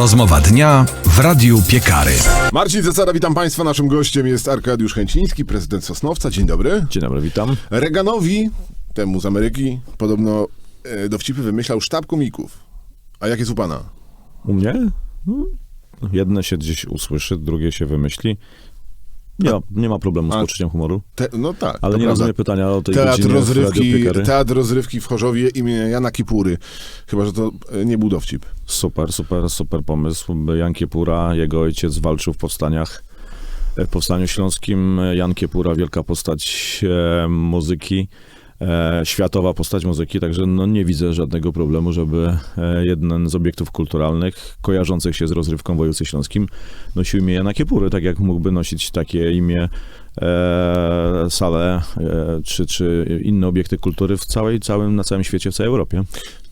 Rozmowa dnia w Radiu Piekary. Marcin Zasada, witam Państwa. Naszym gościem jest Arkadiusz Chęciński, prezydent Sosnowca. Dzień dobry. Dzień dobry, witam. Reganowi, temu z Ameryki, podobno e, dowcipy wymyślał sztab komików. A jak jest u Pana? U mnie? No, Jedne się gdzieś usłyszy, drugie się wymyśli. Nie, ma- nie ma problemu z A- poczuciem humoru. Te, no tak. Ale to nie prawda. rozumiem pytania o tej Teatr godzinie w rozrywki, Piekary. teatr rozrywki w Chorzowie imienia Jana Kipury. Chyba, że to e, nie był dowcip. Super, super, super pomysł. Jan Kiepura, jego ojciec walczył w powstaniach, w Powstaniu Śląskim. Jan Kiepura, wielka postać e, muzyki, światowa postać muzyki, także no, nie widzę żadnego problemu, żeby e, jeden z obiektów kulturalnych kojarzących się z rozrywką w śląskim nosił imię Jana Kiepury, tak jak mógłby nosić takie imię e, sale e, czy, czy inne obiekty kultury w całej, całym, na całym świecie, w całej Europie.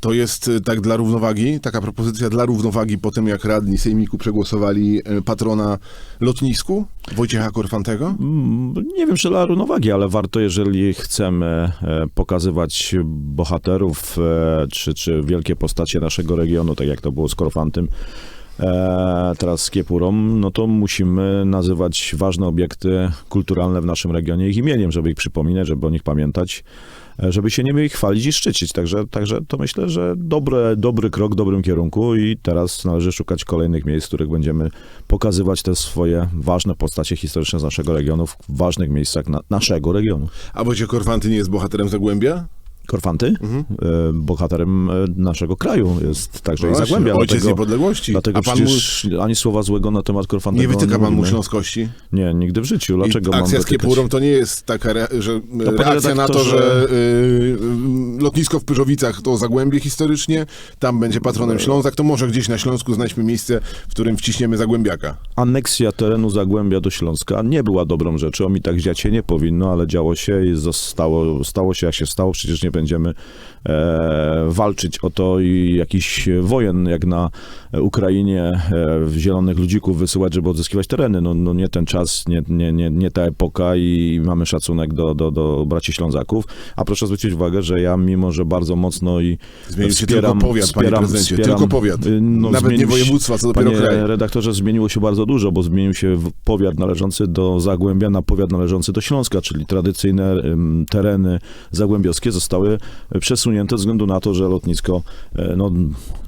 To jest e, tak dla równowagi, taka propozycja dla równowagi po tym, jak radni Sejmiku przegłosowali e, patrona lotnisku Wojciecha Korfantego. Mm, Nie wiem, czy dla równowagi, ale warto, jeżeli chcemy e, pokazywać bohaterów e, czy, czy wielkie postacie naszego regionu, tak jak to było z Korfantym, e, teraz z Kiepurą, no to musimy nazywać ważne obiekty kulturalne w naszym regionie ich imieniem, żeby ich przypominać, żeby o nich pamiętać, żeby się nimi chwalić i szczycić. Także, także to myślę, że dobre, dobry krok w dobrym kierunku i teraz należy szukać kolejnych miejsc, w których będziemy pokazywać te swoje ważne postacie historyczne z naszego regionu w ważnych miejscach na, naszego regionu. A Wojciech Korfanty nie jest bohaterem Zagłębia? Korfanty, Mhm. e, bohaterem e, naszego kraju, jest także i Właśnie, Zagłębia. Ojciec dlatego, niepodległości. dlatego A pan przecież ani słowa złego na temat mu, Korfantego nie wytyka nie pan mu śląskości? Nie, nigdy w życiu. Dlaczego I mam akcja z? Kiepurą to nie jest taka re, że, panie reakcja na to, że y, y, lotnisko w Pyrzowicach to Zagłębie historycznie, tam będzie patronem Ślązak, to może gdzieś na Śląsku znajdźmy miejsce, w którym wciśniemy Zagłębiaka. Aneksja terenu Zagłębia do Śląska nie była dobrą rzeczą i tak dziać się nie powinno, ale działo się i zostało, stało się jak się stało. Przecież nie będziemy e, walczyć o to i jakiś wojen jak na Ukrainie e, zielonych ludzików wysyłać, żeby odzyskiwać tereny. No, no nie ten czas, nie, nie, nie, nie ta epoka i mamy szacunek do, do, do braci Ślązaków. A proszę zwrócić uwagę, że ja mimo, że bardzo mocno i Zmienił się wspieram, tylko powiat, panie wspieram, prezydencie, wspieram, tylko powiat. no, Nawet nie zmienił województwa, co dopiero Panie kraj. redaktorze, zmieniło się bardzo dużo, bo zmienił się powiat należący do Zagłębia na powiat należący do Śląska, czyli tradycyjne tereny zagłębiowskie zostały przesunięte ze względu na to, że lotnisko, e, no,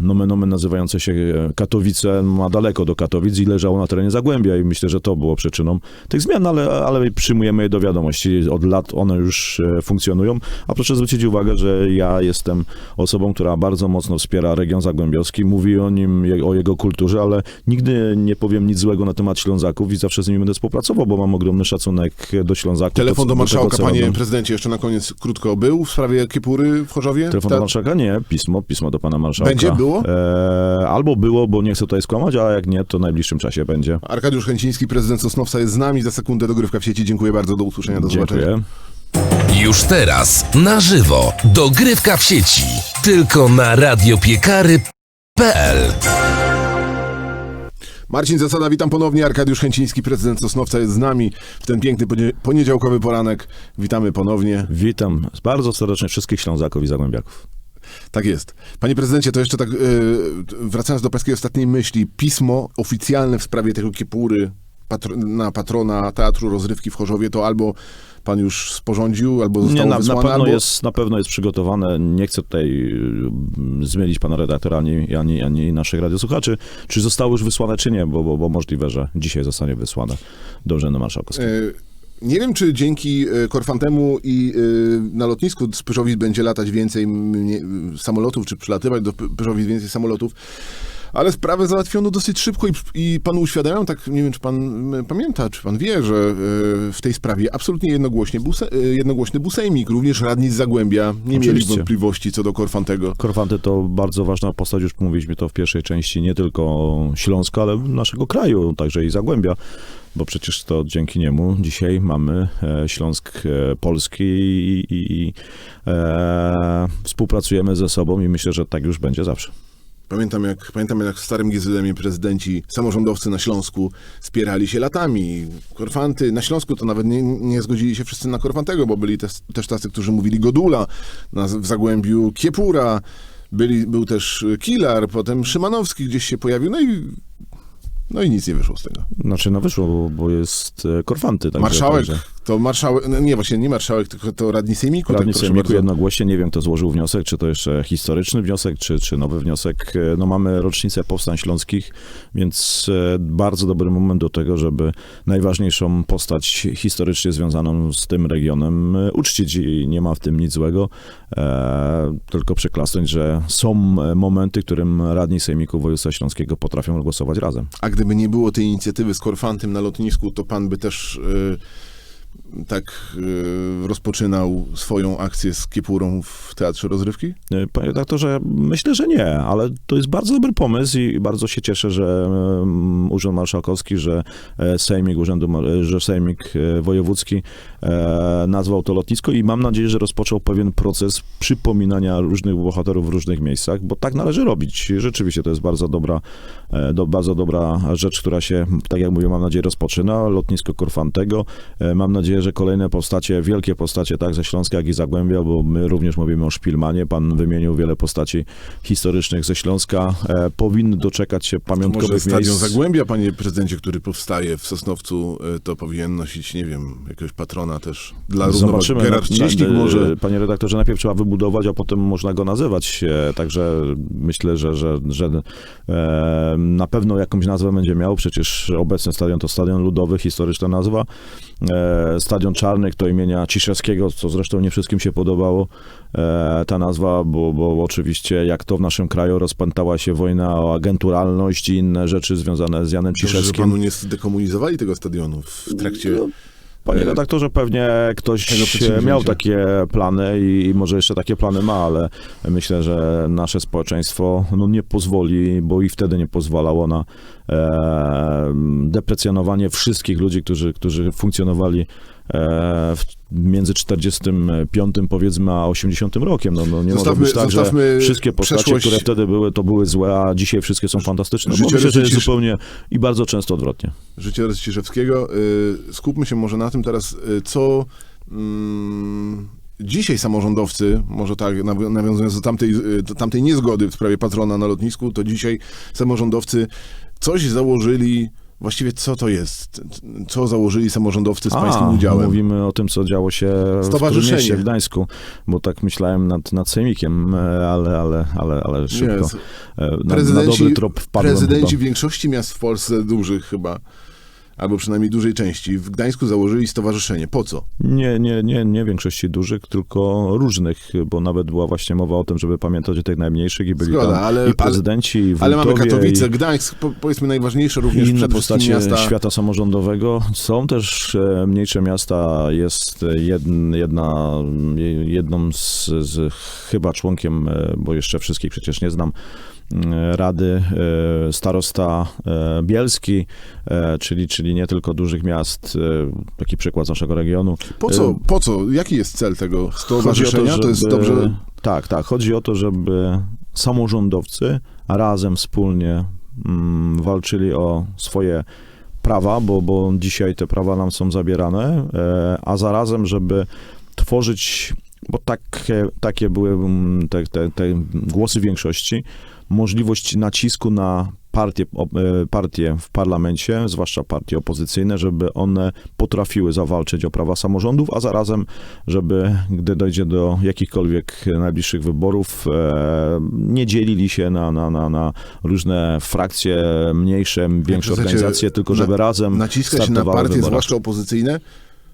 nomen omen nazywające się e, Katowice, ma daleko do Katowic i leżało na terenie Zagłębia i myślę, że to było przyczyną tych zmian, ale, ale przyjmujemy je do wiadomości. Od lat one już e, funkcjonują, a proszę zwrócić uwagę, że ja jestem osobą, która bardzo mocno wspiera region zagłębiowski, mówi o nim, o jego kulturze, ale nigdy nie powiem nic złego na temat Ślązaków i zawsze z nimi będę współpracował, bo mam ogromny szacunek do Ślązaków. Telefon do tego, marszałka, co panie robią. prezydencie, jeszcze na koniec krótko był w sprawie Kiepury w Chorzowie? Telefon Ta- do marszałka? Nie, pismo, pismo do pana marszałka. Będzie? Było? E, albo było, bo nie chcę tutaj skłamać, a jak nie, to w najbliższym czasie będzie. Arkadiusz Chęciński, prezydent Sosnowca jest z nami. Za sekundę dogrywka w sieci. Dziękuję bardzo, do usłyszenia, do zobaczenia. Dziękuję. Już teraz na żywo dogrywka w sieci. Tylko na radiopiekary.pl Marcin Zasada, witam ponownie. Arkadiusz Chęciński, prezydent Sosnowca jest z nami w ten piękny ponie- poniedziałkowy poranek. Witamy ponownie. Witam bardzo serdecznie wszystkich Ślązaków i Zagłębiaków. Tak jest. Panie prezydencie, to jeszcze tak, yy, wracając do pańskiej ostatniej myśli, pismo oficjalne w sprawie tego Kiepury patr- na patrona Teatru Rozrywki w Chorzowie, to albo pan już sporządził, albo zostało Nie, na, na, wysłane, pewno albo... jest, na pewno jest przygotowane. Nie chcę tutaj y, zmylić pana redaktora ani, ani, ani naszych radiosłuchaczy, czy zostało już wysłane, czy nie, bo, bo, bo możliwe, że dzisiaj zostanie wysłane do Urzędu Marszałkowskiego. Yy, Nie wiem, czy dzięki e, Korfantemu i yy, na lotnisku z Pyrzowic będzie latać więcej samolotów, czy przylatywać do Py- Pyrzowic więcej samolotów, ale sprawę załatwiono dosyć szybko i, i panu uświadamiam, tak nie wiem, czy pan pamięta, czy pan wie, że e, w tej sprawie absolutnie jednogłośnie był, e, jednogłośny był sejmik, również radni z Zagłębia nie mieli Oczywiście. wątpliwości co do Korfantego. Korfanty to bardzo ważna postać, już mówiliśmy to w pierwszej części, nie tylko Śląska, ale naszego kraju, także i Zagłębia, bo przecież to dzięki niemu dzisiaj mamy e, Śląsk e, Polski i, i, i e, współpracujemy ze sobą i myślę, że tak już będzie zawsze. Pamiętam jak, pamiętam jak w Starym Gizylemie prezydenci, samorządowcy na Śląsku spierali się latami. Korfanty, na Śląsku to nawet nie, nie zgodzili się wszyscy na Korfantego, bo byli też, też tacy, którzy mówili Godula, na, w Zagłębiu Kiepura. byli, był też Kilar, potem Szymanowski gdzieś się pojawił, no i, no i nic nie wyszło z tego. Znaczy, no wyszło, bo, bo jest e, Korfanty. Także, marszałek, Także. To marszałek, no nie właśnie nie marszałek, tylko to radni sejmiku. Radni tak, Sejmiku bardzo. jednogłośnie, nie wiem kto złożył wniosek, czy to jeszcze historyczny wniosek, czy, czy nowy wniosek. E, No mamy rocznicę powstań śląskich, więc e, bardzo dobry moment do tego, żeby najważniejszą postać historycznie związaną z tym regionem e, uczcić i nie ma w tym nic złego, e, tylko przeklasnąć, że są momenty, w którym radni Sejmiku Województwa Śląskiego potrafią głosować razem. A gdyby nie było tej inicjatywy z Korfantem na lotnisku, to pan by też y, tak y, rozpoczynał swoją akcję z Kiepurą w Teatrze Rozrywki? E, Panie redaktorze, myślę, że nie, ale to jest bardzo dobry pomysł i bardzo się cieszę, że um, Urząd Marszałkowski, że e, Sejmik Urzędu, że Sejmik e, Wojewódzki e, nazwał to lotnisko i mam nadzieję, że rozpoczął pewien proces przypominania różnych bohaterów w różnych miejscach, bo tak należy robić. Rzeczywiście to jest bardzo dobra, do, bardzo dobra rzecz, która się, tak jak mówię, mam nadzieję, rozpoczyna. Lotnisko Korfantego. Mam nadzieję, że kolejne postacie, wielkie postacie, tak ze Śląska, jak i Zagłębia, bo my również mówimy o Szpilmanie. Pan wymienił wiele postaci historycznych ze Śląska. E, powinny doczekać się Może pamiątkowych Stadion miejsc. Zagłębia, panie prezydencie, który powstaje w Sosnowcu, y, to powinien nosić, nie wiem, jakiegoś patrona też dla. Zobaczymy. Gerard Cieśnik może. Panie redaktorze, najpierw trzeba wybudować, a potem można go nazywać. E, Także myślę, że, że, że e, na pewno jakąś nazwę będzie miał. Przecież obecny stadion to stadion ludowy, historyczna nazwa. E, Stadion Czarnych to imienia Ciszewskiego, co zresztą nie wszystkim się podobało e, ta nazwa, bo, bo oczywiście jak to w naszym kraju rozpętała się wojna o agenturalność i inne rzeczy związane z Janem Dobrze, że Ciszewskim. panu nie zdekomunizowali tego stadionu w trakcie... No, Panie redaktorze, pewnie ktoś miał takie plany i, może jeszcze takie plany ma, ale myślę, że nasze społeczeństwo no, nie pozwoli, bo i wtedy nie pozwalało na e, deprecjonowanie wszystkich ludzi, którzy, którzy funkcjonowali między 45 powiedzmy a 80 rokiem. No, no nie może Zostawmy- być tak, że wszystkie postacie, przeszłość. które wtedy były, to były złe, a dzisiaj wszystkie są fantastyczne. Życie myślę, że jest zupełnie i bardzo często odwrotnie. życiorys Ciszewskiego. Y, Skupmy się może na tym teraz, y, co mm, dzisiaj samorządowcy, może tak naw- nawiązując do tamtej, y, do tamtej niezgody w sprawie patrona na lotnisku, to dzisiaj samorządowcy coś założyli, właściwie co to jest? Co założyli samorządowcy z pańskim udziałem? Mówimy o tym, co działo się w. Trójmieście, w Gdańsku, bo tak myślałem nad, nad Sejmikiem, e, ale, ale, ale, ale szybko e, na, na dobry trop wpadłem prezydenci chyba. większości miast w Polsce dużych chyba, albo przynajmniej dużej części, w Gdańsku założyli stowarzyszenie. Po co? Nie, nie, nie, nie większości dużych, tylko różnych, bo nawet była właśnie mowa o tym, żeby pamiętać o tych najmniejszych i byli Zgoda, tam ale- i prezydenci, i Ale mamy wójtowie, Katowice, i... Gdańsk, po, powiedzmy najważniejsze również inne przede postacie miasta. świata samorządowego. Są też e, mniejsze miasta. Jest jedn, jedna, jedną z, z chyba członkiem, e, bo jeszcze wszystkich przecież nie znam, Rady e, starosta e, Bielski, e, czyli, czyli nie tylko dużych miast, e, taki przykład z naszego regionu. Po co, E, po co, jaki jest cel tego stowarzyszenia? To, jest żeby- dobrze... Tak, tak. Chodzi o to, żeby samorządowcy razem, wspólnie mm, walczyli o swoje prawa, bo, bo dzisiaj te prawa nam są zabierane, e, a zarazem, żeby tworzyć, bo takie, takie były mm, te, te, te głosy większości, możliwość nacisku na partie, e, partie w parlamencie, zwłaszcza partie opozycyjne, żeby one potrafiły zawalczyć o prawa samorządów, a zarazem, żeby gdy dojdzie do jakichkolwiek najbliższych wyborów, e, nie dzielili się na, na, na, na różne frakcje, mniejsze, większe organizacje, tylko na- żeby razem Naciskać na partie, wyborach. zwłaszcza opozycyjne?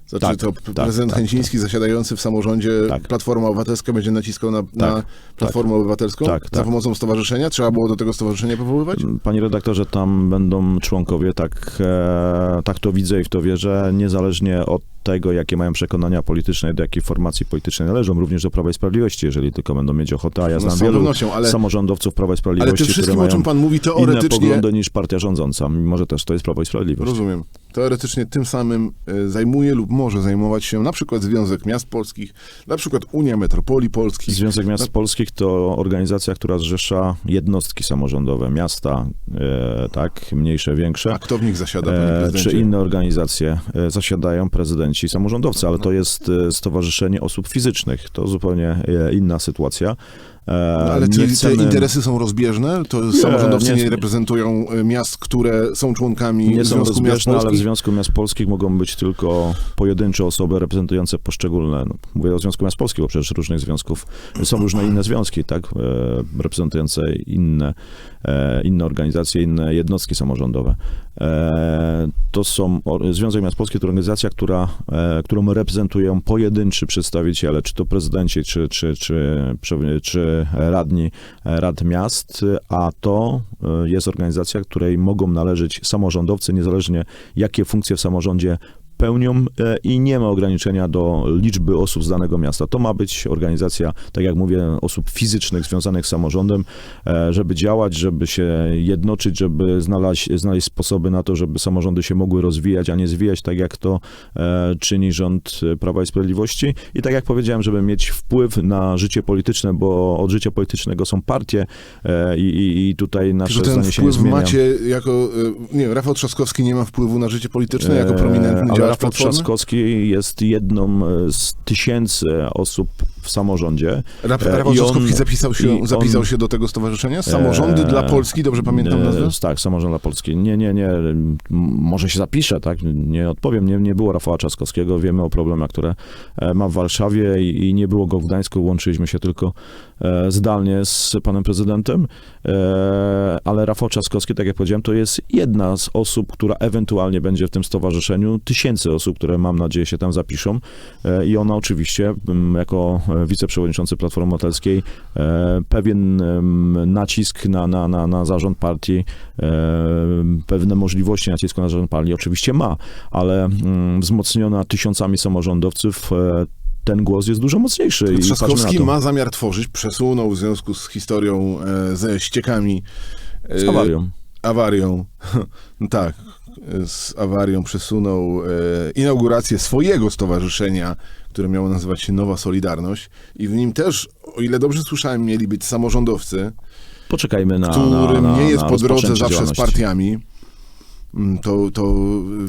Znaczy Tak, to tak, prezydent tak, Chęciński zasiadający w samorządzie Tak. Platforma Obywatelska będzie naciskał na, na Platformę Obywatelską Tak, za tak. pomocą stowarzyszenia? Trzeba było do tego stowarzyszenia powoływać? Panie redaktorze, tam będą członkowie, tak, e, tak to widzę i w to wierzę, niezależnie od tego, jakie mają przekonania polityczne, do jakiej formacji politycznej należą, również do Prawa i Sprawiedliwości, jeżeli tylko będą mieć ochotę, a ja No, znam całą wielu ale, samorządowców Prawa i ale Sprawiedliwości, tym wszystkim, które o czym mają pan mówi, inne teoretycznie... poglądy niż partia rządząca, mimo że też to jest Prawo i Sprawiedliwość. Rozumiem. Teoretycznie tym samym y, zajmuje lub może zajmować się na przykład Związek Miast Polskich, na przykład Unia Metropolii Polskich. Związek Miast No- Polskich to organizacja, która zrzesza jednostki samorządowe, miasta, e, tak, mniejsze, większe. A kto w nich zasiada, panie E, prezydencie? czy inne organizacje e, zasiadają prezydenci i samorządowcy, ale to jest e, stowarzyszenie osób fizycznych. To zupełnie e, inna sytuacja. E, No, ale nie czy chcemy- te interesy są rozbieżne? To samorządowcy nie- nie, reprezentują miast, które są członkami nie są Związku Miast rozbieżne, ale w Polskich? Związku Miast Polskich mogą być tylko pojedyncze osoby reprezentujące poszczególne, no, mówię o Związku Miast Polskich, bo przecież różnych związków, są różne inne związki, tak, reprezentujące inne, inne organizacje, inne jednostki samorządowe. E, to są, Związek Miast Polskich to organizacja, która, e, którą reprezentują pojedynczy przedstawiciele, czy to prezydenci, czy, czy, czy, czy, radni e, rad miast, a to jest organizacja, której mogą należeć samorządowcy, niezależnie jakie funkcje w samorządzie pełnią e, i nie ma ograniczenia do liczby osób z danego miasta. To ma być organizacja, tak jak mówię, osób fizycznych związanych z samorządem, e, żeby działać, żeby się jednoczyć, żeby znaleźć, znaleźć sposoby na to, żeby samorządy się mogły rozwijać, a nie zwijać, tak jak to e, czyni rząd Prawa i Sprawiedliwości. I tak jak powiedziałem, żeby mieć wpływ na życie polityczne, bo od życia politycznego są partie i, i, i tutaj nasze ten zdanie się nie wpływ zmienia. macie jako... Nie wiem, Rafał Trzaskowski nie ma wpływu na życie polityczne jako prominentny działacz Rafał? Trzaskowski jest jedną e, z tysięcy osób w samorządzie. E, Rafał Trzaskowski zapisał się, on- zapisał się do tego stowarzyszenia? Samorządy E, dla Polski, dobrze pamiętam e, nazwę? Tak, Samorząd dla Polski. Nie, nie, nie. Może się zapiszę, tak? Nie odpowiem. Nie, nie było Rafała Trzaskowskiego. Wiemy o problemach, które ma w Warszawie i, i nie było go w Gdańsku. Łączyliśmy się tylko zdalnie z panem prezydentem. Ale Rafał Trzaskowski, tak jak powiedziałem, to jest jedna z osób, która ewentualnie będzie w tym stowarzyszeniu. Tysięcy osób, które mam nadzieję się tam zapiszą. I ona oczywiście, jako wiceprzewodniczący Platformy Obywatelskiej, e, pewien nacisk na, na, na, na zarząd partii, e, pewne możliwości nacisku na zarząd partii oczywiście ma, ale wzmocniona tysiącami samorządowców e, ten głos jest dużo mocniejszy. Trzaskowski ma zamiar tworzyć, przesunął w związku z historią e, ze ściekami. e, Z awarią. awarią. Tak, e, z awarią przesunął e, inaugurację swojego stowarzyszenia, które miało nazywać się Nowa Solidarność i w nim też, o ile dobrze słyszałem, mieli być samorządowcy, Poczekajmy na. którym na, na, nie jest na po drodze zawsze z partiami. Mm, To, to,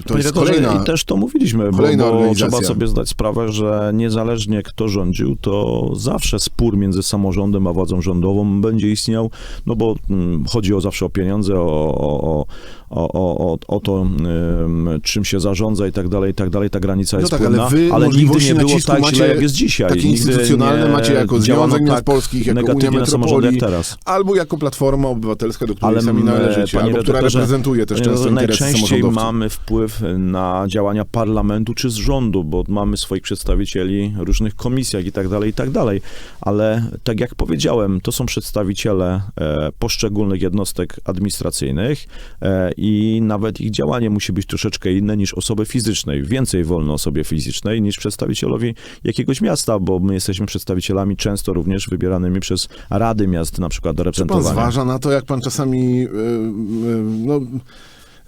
to Panie jest kolejna... I też to mówiliśmy, bo, kolejna bo trzeba sobie zdać sprawę, że niezależnie kto rządził, to zawsze spór między samorządem a władzą rządową będzie istniał, no bo mm, chodzi o zawsze o pieniądze, o, o, o, o, o, to, ym, czym się zarządza i tak dalej, i tak dalej. Ta granica No jest tak, płynna, ale wy nigdy możliwości nie było tak źle, jak jest dzisiaj. takie Nigdy instytucjonalne macie jako Związek Miast tak Polskich, jako Unia Metropolii, teraz. albo jako Platforma Obywatelska, do której Ale, sami należycie, albo która reprezentuje też Ponieważ często interesy Najczęściej mamy wpływ na działania parlamentu czy z rządu, bo mamy swoich przedstawicieli w różnych komisjach i tak dalej, i tak dalej. Ale tak jak powiedziałem, to są przedstawiciele e, poszczególnych jednostek administracyjnych e, i nawet ich działanie musi być troszeczkę inne niż osoby fizycznej. Więcej wolno osobie fizycznej niż przedstawicielowi jakiegoś miasta, bo my jesteśmy przedstawicielami często również wybieranymi przez rady miast na przykład do Czy pan reprezentowania. zważa na to, jak pan czasami e, e, no,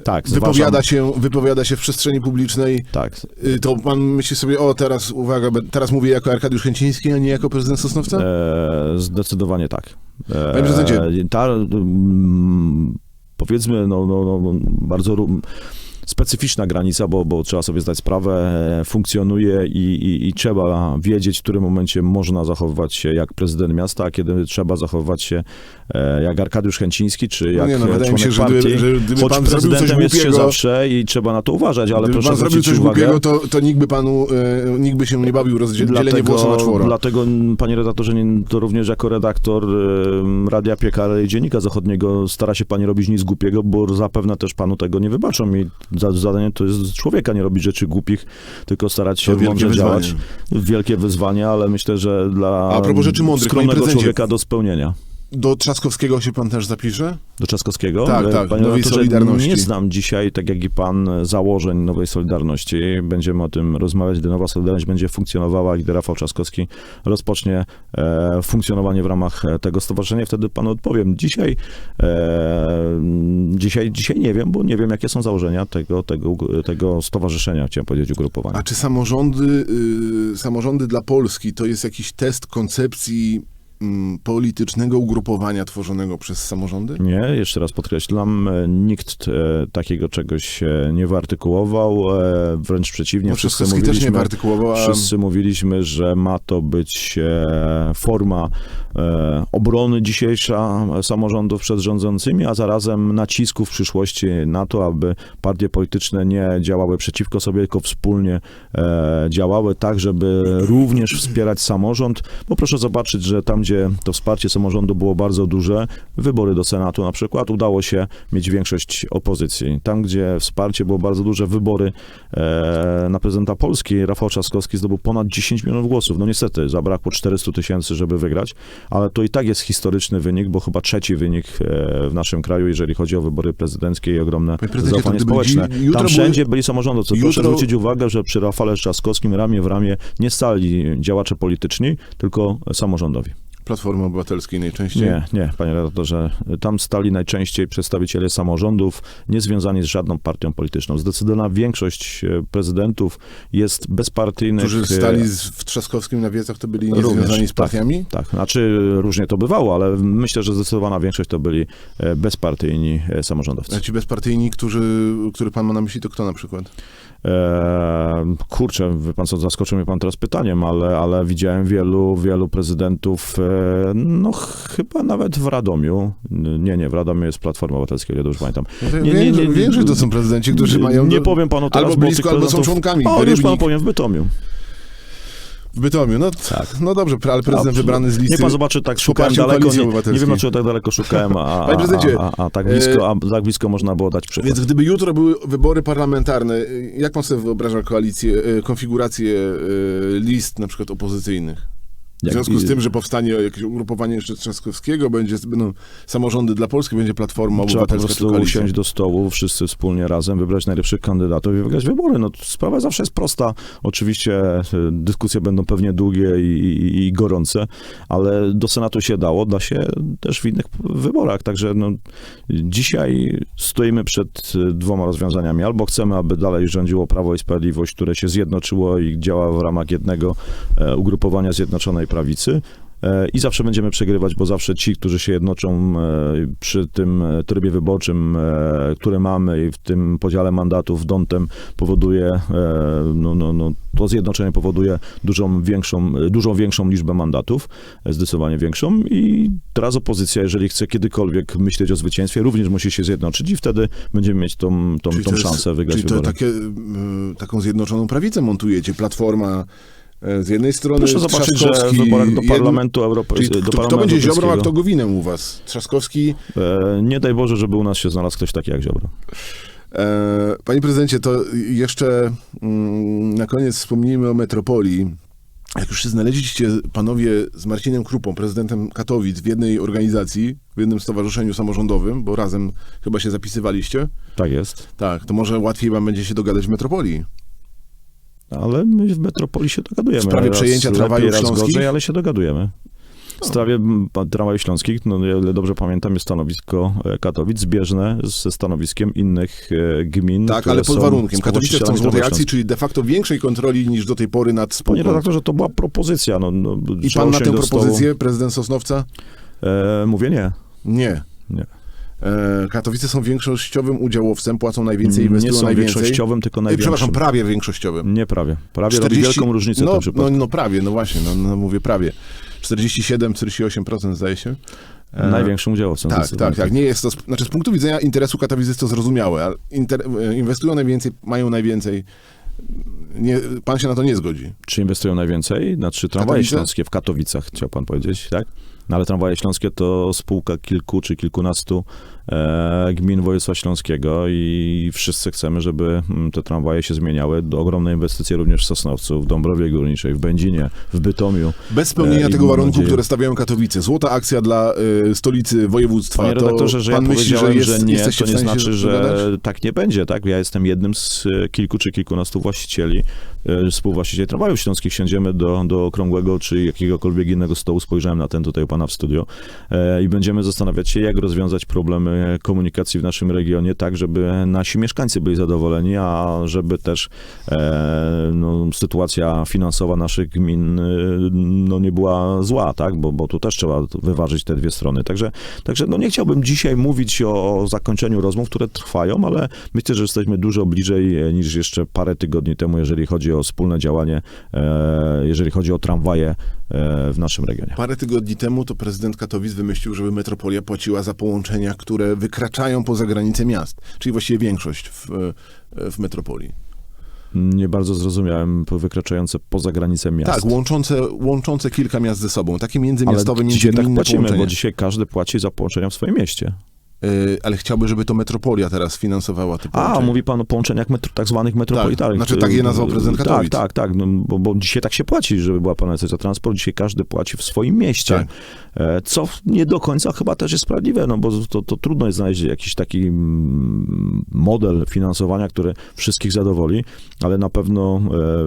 tak, wypowiada, się, wypowiada się w przestrzeni publicznej, Tak, y, to pan myśli sobie, o teraz, uwaga, teraz mówię jako Arkadiusz Chęciński, a nie jako prezydent Sosnowca? E, zdecydowanie tak. E, Panie prezydencie. Ta, mm, powiedzmy, no, no, no, bardzo ró- specyficzna granica, bo, bo trzeba sobie zdać sprawę, e, funkcjonuje i, i, i trzeba wiedzieć, w którym momencie można zachowywać się jak prezydent miasta, a kiedy trzeba zachowywać się e, jak Arkadiusz Chęciński, czy jak nie, no, e, wydaje mi się, że partii. gdyby- że gdyby Choć pan zrobił coś prezydentem jest się głupiego- zawsze i trzeba na to uważać, ale proszę pan zrobił coś uwagę, głupiego, to, to nikt by panu, e, nikt by się nie bawił rozdzielenie włosa na czworo. Dlatego, panie redaktorze, nie, to również jako redaktor Radia Piekary i Dziennika Zachodniego stara się pani robić nic głupiego, bo zapewne też panu tego nie wybaczą i zadanie to jest człowieka nie robić rzeczy głupich, tylko starać się mądrze wyzwanie. działać. Wielkie wyzwanie, ale myślę, że dla A propos rzeczy mądrych, skromnego człowieka do spełnienia. Do Trzaskowskiego się pan też zapisze? Do Trzaskowskiego? Tak, tak, Panie Nowej Solidarności. Nie znam dzisiaj, tak jak i pan, założeń Nowej Solidarności. Będziemy o tym rozmawiać, gdy Nowa Solidarność będzie funkcjonowała, gdy Rafał Trzaskowski rozpocznie e, funkcjonowanie w ramach e, tego stowarzyszenia. Wtedy panu odpowiem. Dzisiaj, e, dzisiaj, dzisiaj nie wiem, bo nie wiem, jakie są założenia tego, tego, tego stowarzyszenia, chciałem powiedzieć, ugrupowania. A czy samorządy, y, samorządy dla Polski to jest jakiś test koncepcji politycznego ugrupowania tworzonego przez samorządy? Nie, jeszcze raz podkreślam, e, nikt e, takiego czegoś e, nie wyartykułował, wręcz przeciwnie, Bo wszyscy mówiliśmy, a wszyscy mówiliśmy, że ma to być forma obrony dzisiejsza samorządów przed rządzącymi, a zarazem nacisku w przyszłości na to, aby partie polityczne nie działały przeciwko sobie, tylko wspólnie działały tak, żeby również wspierać samorząd, bo proszę zobaczyć, że tam, gdzie to wsparcie samorządu było bardzo duże, wybory do Senatu na przykład, udało się mieć większość opozycji. Tam, gdzie wsparcie było bardzo duże, wybory e, na prezydenta Polski, Rafał Trzaskowski zdobył ponad 10 milionów głosów. No niestety, zabrakło 400 tysięcy, żeby wygrać, ale to i tak jest historyczny wynik, bo chyba trzeci wynik e, w naszym kraju, jeżeli chodzi o wybory prezydenckie i ogromne zaufanie społeczne. jutro Tam wszędzie byli samorządowcy. Proszę jutro- zwrócić uwagę, że przy Rafale Trzaskowskim ramię w ramię nie stali działacze polityczni, tylko samorządowi. Platformy Obywatelskiej najczęściej. Nie, nie, panie redaktorze. Tam stali najczęściej przedstawiciele samorządów, niezwiązani z żadną partią polityczną. Zdecydowana większość e, prezydentów jest bezpartyjnych. Którzy e, stali w Trzaskowskim na wiecach, to byli niezwiązani z tak. partiami? Tak, znaczy różnie to bywało, ale myślę, że zdecydowana większość to byli e, bezpartyjni samorządowcy. A ci bezpartyjni, którzy, który pan ma na myśli, to kto na przykład? E, kurczę, wie pan co, zaskoczył mnie pan teraz pytaniem, ale, ale widziałem wielu, wielu prezydentów, e, no chyba nawet w Radomiu. Nie, nie, w Radomiu jest Platforma Obywatelska, ile dobrze pamiętam. No to Nie, nie, nie, nie. Większość to są prezydenci, którzy mają... Nie powiem panu teraz, albo bo blisko, albo są członkami. O, już panu powiem w Bytomiu. W Bytomiu, no, no dobrze, ale prezydent wybrany z listy... Nie pan zobaczy, tak szukałem daleko, nie, nie wiem dlaczego tak daleko szukałem, a, Panie prezydencie, a, a, a tak blisko, a tak blisko można było dać przykład. Więc gdyby jutro były wybory parlamentarne, y, jak pan sobie wyobraża koalicję, y, konfigurację y, list na przykład opozycyjnych? W związku z tym, że powstanie jakieś ugrupowanie jeszcze Trzaskowskiego, będzie, będą samorządy dla Polski, będzie Platforma Trzeba po Obywatelska czy prostu koalicja. usiąść do stołu, wszyscy wspólnie razem, wybrać najlepszych kandydatów i wygrać wybory. No, sprawa zawsze jest prosta. Oczywiście e, dyskusje będą pewnie długie i, i, i gorące, ale do Senatu się dało, da się też w innych wyborach. Także no, dzisiaj stoimy przed e, dwoma rozwiązaniami. Albo chcemy, aby dalej rządziło Prawo i Sprawiedliwość, które się zjednoczyło i działa w ramach jednego e, ugrupowania Zjednoczonej Prawicy, E, I zawsze będziemy przegrywać, bo zawsze ci, którzy się jednoczą e, przy tym e, trybie wyborczym, e, który mamy i w tym podziale mandatów dątem powoduje, no, no, no, to zjednoczenie powoduje dużą większą, dużą większą liczbę mandatów, zdecydowanie większą i teraz opozycja, jeżeli chce kiedykolwiek myśleć o zwycięstwie, również musi się zjednoczyć i wtedy będziemy mieć tą, tą, Czyli tą to jest- szansę wygrać Czyli to wybory. takie, taką zjednoczoną prawicę montujecie. Platforma z jednej strony, Proszę zobaczyć, że w wyborach do Parlamentu Europejskiego, kto, kto będzie Ziobrą, a kto Gowinem u was? Trzaskowski, E, Nie daj Boże, żeby u nas się znalazł ktoś taki jak Ziobro. E, Panie prezydencie, to jeszcze mm, na koniec wspomnijmy o metropolii. Jak już się znaleźliście panowie z Marcinem Krupą, prezydentem Katowic w jednej organizacji, w jednym stowarzyszeniu samorządowym, bo razem chyba się zapisywaliście, Tak jest. tak, to może łatwiej wam będzie się dogadać w metropolii. Ale my w metropolii się dogadujemy. W sprawie przejęcia raz śląskich? ale się dogadujemy. W sprawie tramwajów śląskich, no ile dobrze pamiętam, jest stanowisko e, Katowic zbieżne ze stanowiskiem innych e, gmin. Tak, ale pod warunkiem. Katowice chcą złotej akcji, czyli de facto większej kontroli niż do tej pory nad Panie spółką. redaktorze, to była propozycja. No, no, I pan na tę stołu. propozycję, prezydent Sosnowca? E, mówię nie. Nie. Nie. E, Katowice są większościowym udziałowcem, płacą najwięcej, Nie inwestują są najwięcej. większościowym, tylko E, największym. Przepraszam, prawie większościowym. Nie prawie. Prawie robi wielką różnicę w no, tym przypadku. no, no prawie, no właśnie, no, no mówię prawie. 47-48% zdaje się. E, Największym udziałowcem. Tak, tak, tak. Nie jest to, znaczy z punktu widzenia interesu Katowic jest to zrozumiałe, ale inter, inwestują najwięcej, mają najwięcej. Nie, pan się na to nie zgodzi. Czy inwestują najwięcej? Znaczy tramwaje Katowice? śląskie w Katowicach, chciał pan powiedzieć, tak? No ale tramwaje śląskie to spółka kilku czy kilkunastu e, gmin województwa śląskiego i wszyscy chcemy, żeby mm, te tramwaje się zmieniały. Ogromne inwestycje również w Sosnowcu, w Dąbrowie Górniczej, w Będzinie, w Bytomiu. Bez spełnienia E, tego warunku, nadzieję- które stawiają Katowice. Złota akcja dla e, stolicy województwa. Panie to redaktorze, że ja pan myśli, powiedziałem, jest, że nie, to nie znaczy, że tak nie będzie, tak? Ja jestem jednym z kilku czy kilkunastu właścicieli, e, współwłaścicieli tramwajów śląskich. Siądziemy do, do okrągłego czy jakiegokolwiek innego stołu, spojrzałem na ten tutaj u pana w studio e, i będziemy zastanawiać się, jak rozwiązać problemy komunikacji w naszym regionie, tak, żeby nasi mieszkańcy byli zadowoleni, a żeby też e, no, sytuacja finansowa naszych gmin no, nie była zła, tak, bo, bo tu też trzeba wyważyć te dwie strony. Także, także no, nie chciałbym dzisiaj mówić o, o zakończeniu rozmów, które trwają, ale myślę, że jesteśmy dużo bliżej niż jeszcze parę tygodni temu, jeżeli chodzi o wspólne działanie, e, jeżeli chodzi o tramwaje e, w naszym regionie. Parę tygodni temu to prezydent Katowic wymyślił, żeby metropolia płaciła za połączenia, które wykraczają poza granice miast, czyli właściwie większość w, e, w metropolii. Nie bardzo zrozumiałem wykraczające poza granice miast. Tak, łączące, łączące kilka miast ze sobą. Takie ale międzymiastowe, tak międzygminne płacimy, połączenia. bo dzisiaj każdy płaci za połączenia w swoim mieście. Y, ale chciałby, żeby to metropolia teraz finansowała te A, połączenia. mówi pan o połączeniach metro, tak zwanych metropolitalnych. znaczy tak je nazwał prezydent Tak, Katowic. tak, tak, no, bo, bo dzisiaj tak się płaci, żeby była pana za transport, dzisiaj każdy płaci w swoim mieście, Tak. E, co nie do końca chyba też jest sprawiedliwe, no bo to, to trudno jest znaleźć jakiś taki mm, model finansowania, który wszystkich zadowoli, ale na pewno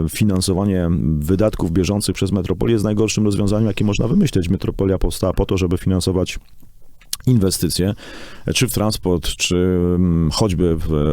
e, finansowanie wydatków bieżących przez metropolię jest najgorszym rozwiązaniem, jakie można wymyśleć. Metropolia powstała po to, żeby finansować inwestycje, czy w transport, czy mm, choćby w e,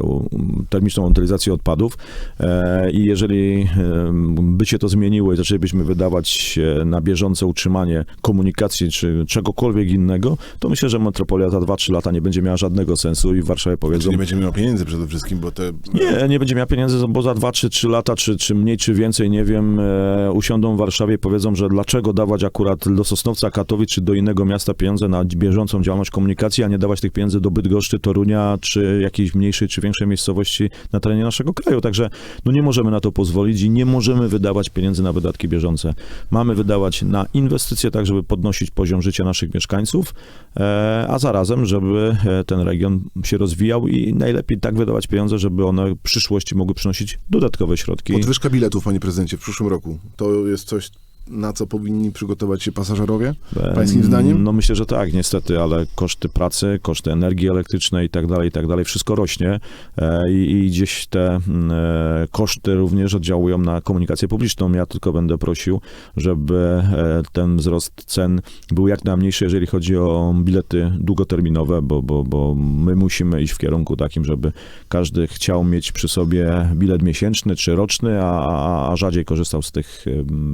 termiczną utylizację odpadów. E, I jeżeli em, by się to zmieniło i zaczęlibyśmy wydawać e, na bieżące utrzymanie komunikacji, czy czegokolwiek innego, to myślę, że metropolia za 2-3 lata nie będzie miała żadnego sensu i w Warszawie powiedzą, Znaczy nie będziemy miał pieniędzy przede wszystkim, bo te... nie, nie będzie miała pieniędzy, bo za 2 czy 3 lata, czy, czy mniej, czy więcej, nie wiem, e, usiądą w Warszawie i powiedzą, że dlaczego dawać akurat do Sosnowca, Katowic, czy do innego miasta pieniądze na bieżącą działalność komunikacji, a nie dawać tych pieniędzy do Bydgoszczy, Torunia, czy jakiejś mniejszej, czy większej miejscowości na terenie naszego kraju. Także no nie możemy na to pozwolić i nie możemy wydawać pieniędzy na wydatki bieżące. Mamy wydawać na inwestycje, tak żeby podnosić poziom życia naszych mieszkańców, e, a zarazem, żeby e, ten region się rozwijał i najlepiej tak wydawać pieniądze, żeby one w przyszłości mogły przynosić dodatkowe środki. Podwyżka biletów, panie prezydencie, w przyszłym roku. To jest coś, na co powinni przygotować się pasażerowie? Pańskim Em, zdaniem? No myślę, że tak, niestety, ale koszty pracy, koszty energii elektrycznej i tak dalej, i tak dalej, wszystko rośnie e, i, i gdzieś te mm, e, koszty również oddziałują na komunikację publiczną. Ja tylko będę prosił, żeby e, ten wzrost cen był jak najmniejszy, jeżeli chodzi o bilety długoterminowe, bo, bo, bo my musimy iść w kierunku takim, żeby każdy chciał mieć przy sobie bilet miesięczny czy roczny, a, a, a rzadziej korzystał z tych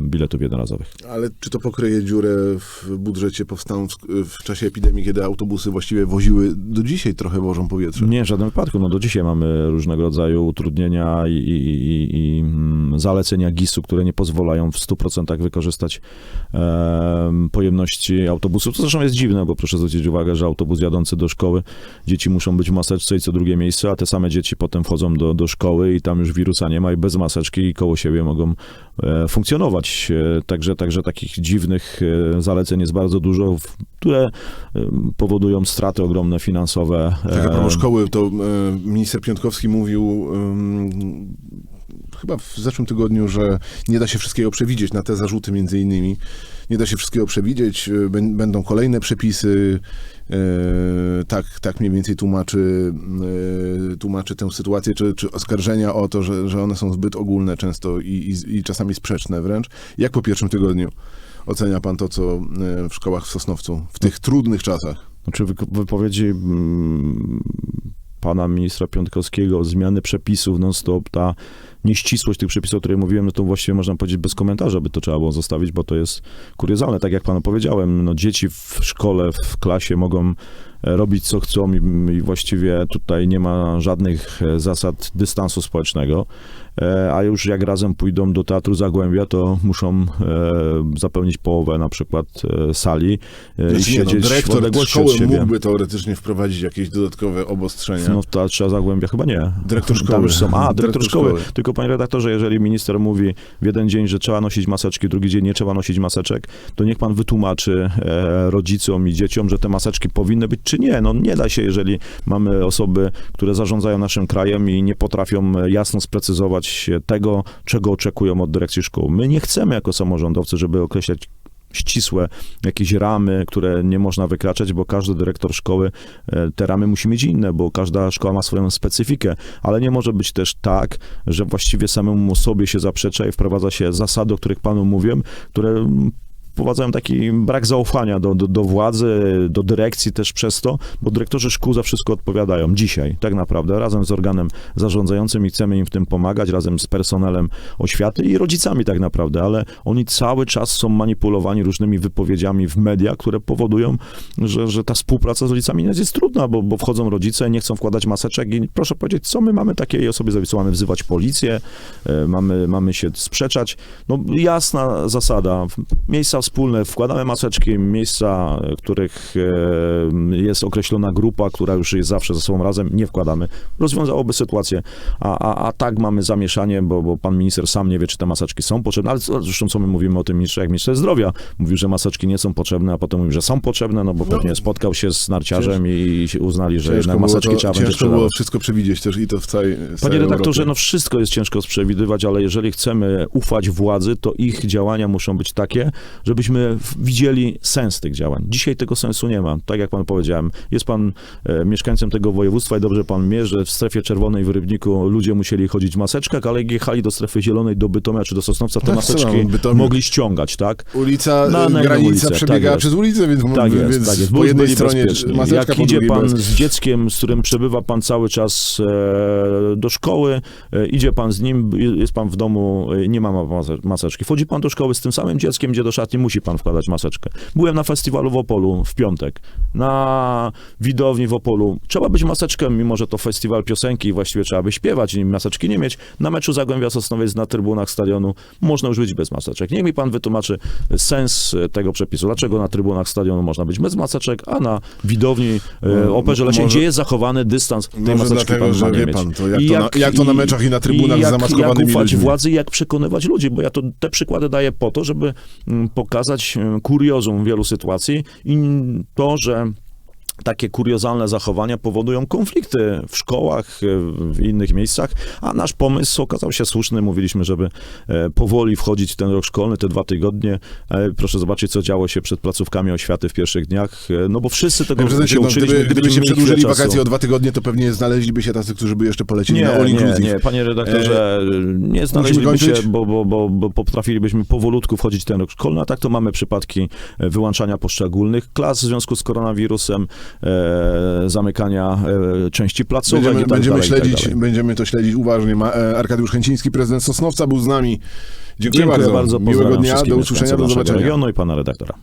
biletów jednorazowych. Ale czy to pokryje dziurę w budżecie powstałą w, w czasie epidemii, kiedy autobusy właściwie woziły, do dzisiaj trochę wożą powietrze? Nie, w żadnym wypadku. No do dzisiaj mamy różnego rodzaju utrudnienia i, i, i, i mm, zalecenia GIS-u, które nie pozwalają w 100% wykorzystać em, pojemności autobusu. To zresztą jest dziwne, bo proszę zwrócić uwagę, że autobus jadący do szkoły, dzieci muszą być w maseczce i co drugie miejsce, a te same dzieci potem wchodzą do, do szkoły i tam już wirusa nie ma i bez maseczki i koło siebie mogą e, funkcjonować. E, Także, także takich dziwnych e, zaleceń jest bardzo dużo, które em, powodują straty ogromne finansowe. Tak, a e, propos szkoły, to e, minister Piątkowski mówił chyba w zeszłym tygodniu, że nie da się wszystkiego przewidzieć na te zarzuty między innymi. Nie da się wszystkiego przewidzieć, e, bę- będą kolejne przepisy. E, tak, tak mniej więcej tłumaczy, e, tłumaczy tę sytuację, czy, czy oskarżenia o to, że, że one są zbyt ogólne często i, i, i czasami sprzeczne wręcz. Jak po pierwszym tygodniu ocenia pan to, co e, w szkołach w Sosnowcu w tych trudnych czasach? Znaczy wypowiedzi mm, pana ministra Piątkowskiego, zmiany przepisów non-stop, ta nieścisłość tych przepisów, o których mówiłem, no to właściwie można powiedzieć bez komentarza by to trzeba było zostawić, bo to jest kuriozalne. Tak jak panu powiedziałem, no dzieci w szkole, w klasie mogą e, robić co chcą i, i właściwie tutaj nie ma żadnych e, zasad dystansu społecznego, a już jak razem pójdą do Teatru Zagłębia, to muszą e, zapełnić połowę na przykład e, sali e, i Znaczy nie, no, siedzieć dyrektor szkoły mógłby teoretycznie wprowadzić jakieś dodatkowe obostrzenia. No w Teatrze Zagłębia chyba nie. Dyrektor Tam szkoły. już są. A, dyrektor, Dyrektor szkoły. szkoły. Tylko panie redaktorze, jeżeli minister mówi w jeden dzień, że trzeba nosić maseczki, drugi dzień nie trzeba nosić maseczek, to niech pan wytłumaczy e, rodzicom i dzieciom, że te maseczki powinny być, czy nie. No nie da się, jeżeli mamy osoby, które zarządzają naszym krajem i nie potrafią e, jasno sprecyzować tego, czego oczekują od dyrekcji szkół. My nie chcemy jako samorządowcy, żeby określać ścisłe jakieś ramy, które nie można wykraczać, bo każdy dyrektor szkoły e, te ramy musi mieć inne, bo każda szkoła ma swoją specyfikę, ale nie może być też tak, że właściwie samemu sobie się zaprzecza i wprowadza się zasady, o których panu mówiłem, które wprowadzają taki brak zaufania do, do, do władzy, do dyrekcji też przez to, bo dyrektorzy szkół za wszystko odpowiadają dzisiaj, tak naprawdę, razem z organem zarządzającym i chcemy im w tym pomagać, razem z personelem oświaty i rodzicami tak naprawdę, ale oni cały czas są manipulowani różnymi wypowiedziami w mediach, które powodują, że, że ta współpraca z rodzicami jest trudna, bo, bo wchodzą rodzice, nie chcą wkładać maseczek i proszę powiedzieć, co my mamy takiej osobie? Co mamy wzywać policję, e, mamy, mamy się sprzeczać? No jasna zasada, miejsca wspólne, wkładamy maseczki, miejsca, w których e, jest określona grupa, która już jest zawsze ze sobą razem, nie wkładamy. Rozwiązałoby sytuację, a, a, a tak mamy zamieszanie, bo, bo pan minister sam nie wie, czy te maseczki są potrzebne, ale zresztą co my mówimy o tym ministrze, jak minister zdrowia mówił, że maseczki nie są potrzebne, a potem mówił, że są potrzebne, no bo pewnie spotkał się z narciarzem i uznali, że jednak maseczki to, trzeba będzie ciężko było wszystko przewidzieć też i to w całej, w Panie całej redaktorze, Europie. no wszystko jest ciężko przewidywać, ale jeżeli chcemy ufać władzy, to ich działania muszą być takie, żebyśmy widzieli sens tych działań. Dzisiaj tego sensu nie ma. Tak jak pan powiedziałem, jest pan e, mieszkańcem tego województwa i dobrze pan wie, że w strefie czerwonej w Rybniku ludzie musieli chodzić w maseczkach, ale jak jechali do strefy zielonej, do Bytomia czy do Sosnowca, te Tak, maseczki mogli ściągać, tak? Ulica, Na- e, na granica ulicę, przebiegała tak przez ulicę, więc, Tak więc jest, tak jest. po jednej stronie maseczka, Jak po idzie pan bez. z dzieckiem, z którym przebywa pan cały czas e, do szkoły, e, idzie pan z nim, jest pan w domu, e, nie ma mase- maseczki. Wchodzi pan do szkoły z tym samym dzieckiem, gdzie do szatni, musi pan wkładać maseczkę. Byłem na festiwalu w Opolu w piątek, na widowni w Opolu. Trzeba być maseczką, mimo że to festiwal piosenki i właściwie trzeba by śpiewać i maseczki nie mieć. Na meczu Zagłębia Sosnowiec na trybunach stadionu można już być bez maseczek. Niech mi pan wytłumaczy sens e, tego przepisu. Dlaczego na trybunach stadionu można być bez maseczek, a na widowni e, No, Operze Lesie, może- gdzie jest zachowany dystans, tej Może maseczki dlatego, pan że wie pan, to jak I to na- jak to na meczach i na trybunach z jak, zamaskowanymi jak ufać ludźmi. władzy, jak przekonywać ludzi, bo ja to te przykłady daję po to, żeby mm, pokazać mm, kuriozum wielu sytuacji i to, że takie kuriozalne zachowania powodują konflikty w szkołach, e, w innych miejscach, a nasz pomysł okazał się słuszny. Mówiliśmy, żeby e, powoli wchodzić w ten rok szkolny, te dwa tygodnie. E, Proszę zobaczyć, co działo się przed placówkami oświaty w pierwszych dniach. E, No bo wszyscy tego prezydencie, się no, uczyliśmy, gdyby, mieli chwilę przedłużyli wakacje o dwa tygodnie, to pewnie znaleźliby się tacy, którzy by jeszcze polecieli Nie, na All nie, Inclusive. nie, panie redaktorze, nie znaleźliśmy kończyć? się, bo, bo, bo, bo potrafilibyśmy powolutku wchodzić w ten rok szkolny, a tak to mamy przypadki e, wyłączania poszczególnych klas w związku z koronawirusem, e, zamykania e, części placówek Będziemy, tak będziemy, dalej, tak śledzić, dalej. będziemy to śledzić uważnie. Ma, e, Arkadiusz Chęciński, prezydent Sosnowca był z nami. Dziękuję, Dziękuję bardzo, Miłego pozdrawiam dnia, do usłyszenia, do zobaczenia. regionu i pana redaktora.